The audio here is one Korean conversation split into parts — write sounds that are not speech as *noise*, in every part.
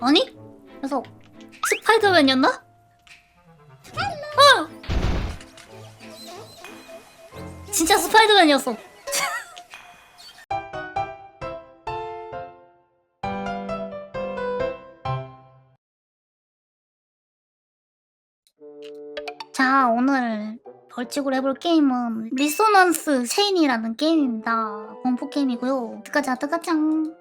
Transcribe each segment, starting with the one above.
아니? 그래서 스파이더맨이었나? 어! 진짜 스파이더맨이었어. *laughs* 자, 오늘 벌칙으로 해볼 게임은 리소넌스 체인이라는 게임입니다. 공포 게임이고요. 뜨가자, 뜨가짱.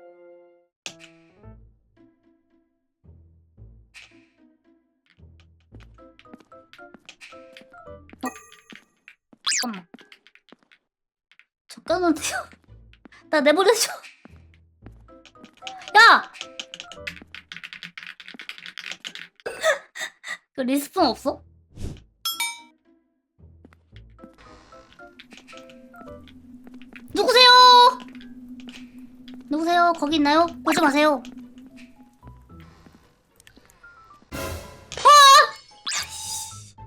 저 껴놓은데요? *laughs* 나 내버려줘. 야! *laughs* 그 리스폰 없어? 누구세요? 누구세요? 거기 있나요? 오지 마세요. 아!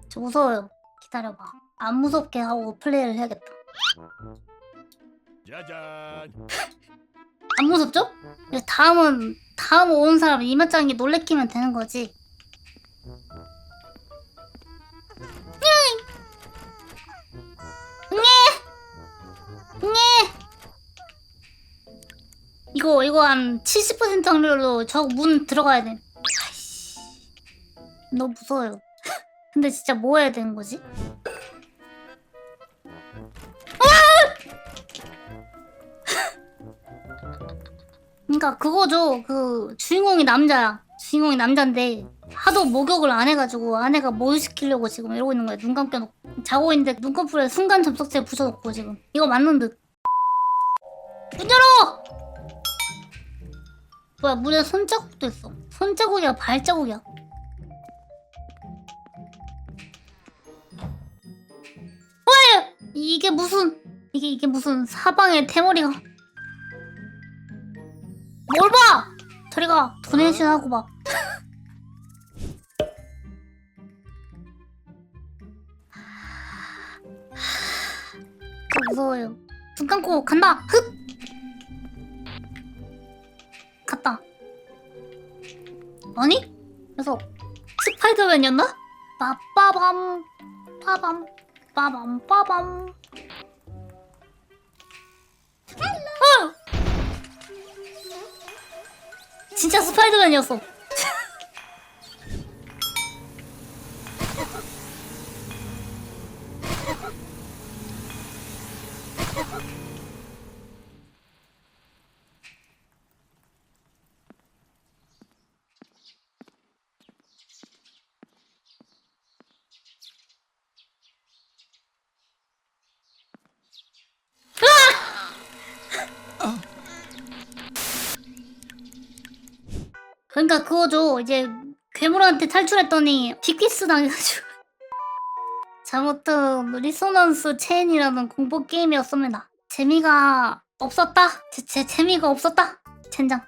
저 무서워요. 기다려봐. 안 무섭게 하고 플레이를 해야겠다. 짜잔. 안 무섭죠? 다음은 다음 온 사람 이맛장이 놀래키면 되는 거지. 응애. 이거 이거 한 70% 확률로 저 문 들어가야 돼. 너무 무서워요. *laughs* 근데 진짜 뭐 해야 되는 거지? 그러니까 그거죠. 그 주인공이 남자야. 주인공이 남자인데 하도 목욕을 안 해가지고 아내가 뭘 시키려고 지금 이러고 있는 거야. 눈 감겨놓고 자고 있는데 눈꺼풀에 순간 접속제 붙여놓고 지금 이거 맞는 듯. 문 열어! 뭐야 문에 손자국도 있어. 손자국이야 발자국이야. 왜? 이게 무슨 이게 이게 무슨 사방에 태머리가 뭘 봐! 저리 가. 도네이션 하고 봐. 저 무서워요. 눈 감고 간다. 흑! 갔다. 아니? 그래서 스파이더맨이었나? 빠빠밤 빠밤 빠밤 빠밤 진짜 스파이더맨이었어. 그러니까 그거죠. 이제 괴물한테 탈출했더니 빅키스 당해가지고 *laughs* 잘못한 리소넌스 체인이라는 공포 게임이었습니다. 재미가 없었다. 제, 제 재미가 없었다. 젠장.